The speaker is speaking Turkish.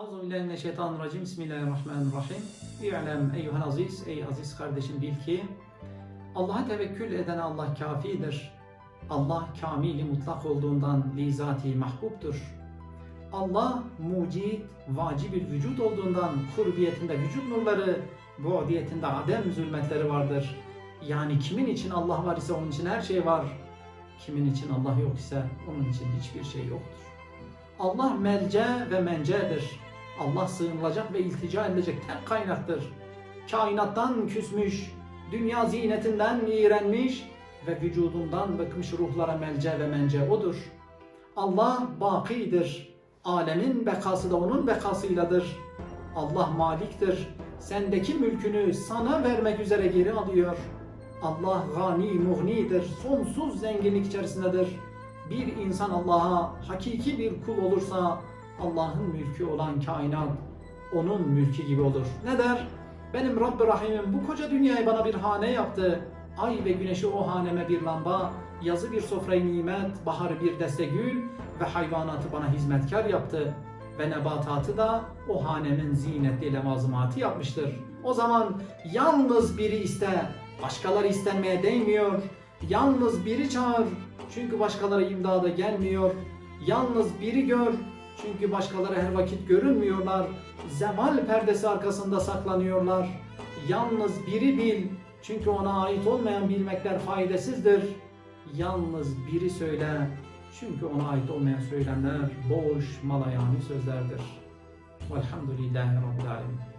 Euzu billahi mineşşeytanirracim. Bismillahirrahmanirrahim. İ'lem eyyuhel aziz. Ey aziz kardeşim bil ki Allah'a tevekkül eden Allah kafidir. Allah kamili mutlak olduğundan lizati mahbubtur. Allah mucit, vacibül vücut olduğundan kurbiyetinde vücut nurları, bu'diyetinde adem zulmetleri vardır. Yani kimin için Allah var ise onun için her şey var. Kimin için Allah yok ise onun için hiçbir şey yoktur. Allah melce ve mencedir. Allah sığınılacak ve iltica edilecek tek kaynaktır. Kainattan küsmüş, dünya zinetinden iğrenmiş ve vücudundan bıkmış ruhlara melce ve mence odur. Allah bakidir. Alemin bekası da onun bekasıyladır. Allah maliktir. Sendeki mülkünü sana vermek üzere geri alıyor. Allah gani muhnidir. Sonsuz zenginlik içerisindedir. Bir insan Allah'a hakiki bir kul olursa Allah'ın mülkü olan kainat onun mülkü gibi olur. Ne der? Benim Rabb-i Rahim'im bu koca dünyayı bana bir hane yaptı. Ay ve güneşi o haneme bir lamba, yazı bir sofrayı nimet, baharı bir deste gül ve hayvanatı bana hizmetkar yaptı. Ve nebatatı da o hanemin zinetli levazımatı yapmıştır. O zaman yalnız biri iste, başkaları istenmeye değmiyor. Yalnız biri çağır, çünkü başkaları imdada gelmiyor. Yalnız biri gör, çünkü başkaları her vakit görünmüyorlar. Zemal perdesi arkasında saklanıyorlar. Yalnız biri bil, çünkü ona ait olmayan bilmekler faydasızdır. Yalnız biri söyle, çünkü ona ait olmayan söylemler boş, malayani sözlerdir. Velhamdülillahi Rabbil Alemin.